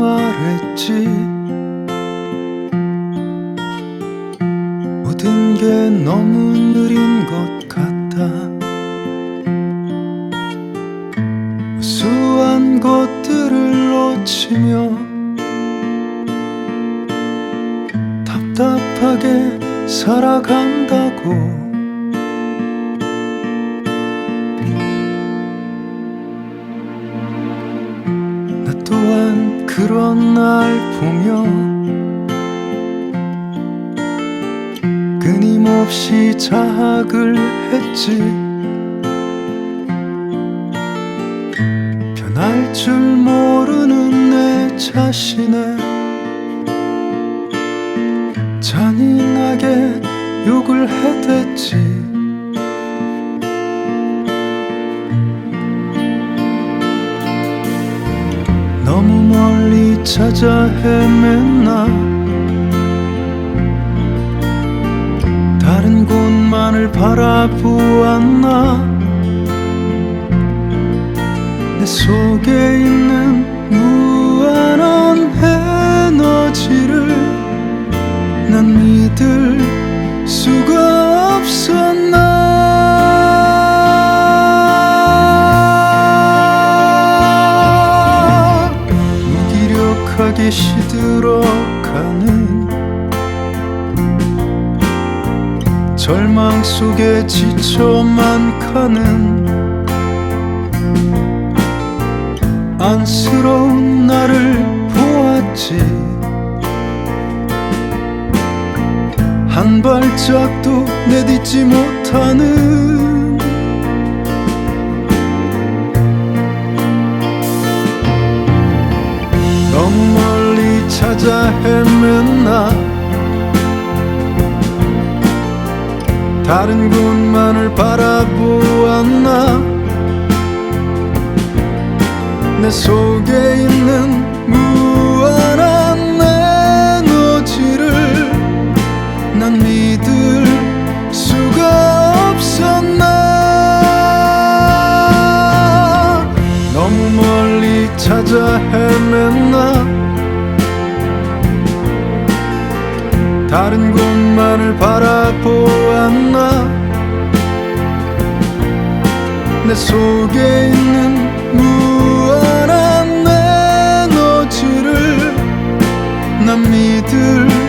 말했지. 모든 게 너무 느린 것 같다 무수한 것들을 놓치며 답답하게 살아간다고 또한 그런 날 보며 끊임없이 자학을 했지. 변할 줄 모르는 내 자신의 잔인하게 욕을 해댔지 찾아 헤맸나. 다른 곳만을 바라보았나. 내 속에 있는 무기력하게 시들어가는 절망 속에 지쳐만 가는 안쓰러운 나를 보았지. 한 발짝도 내딛지 못하는 찾아 헤맸나? 다른 곳만을 바라보았나? 내 속에 있는 다른 곳만을 바라보았나? 내 속에 있는 무한한 에너지를 난 믿을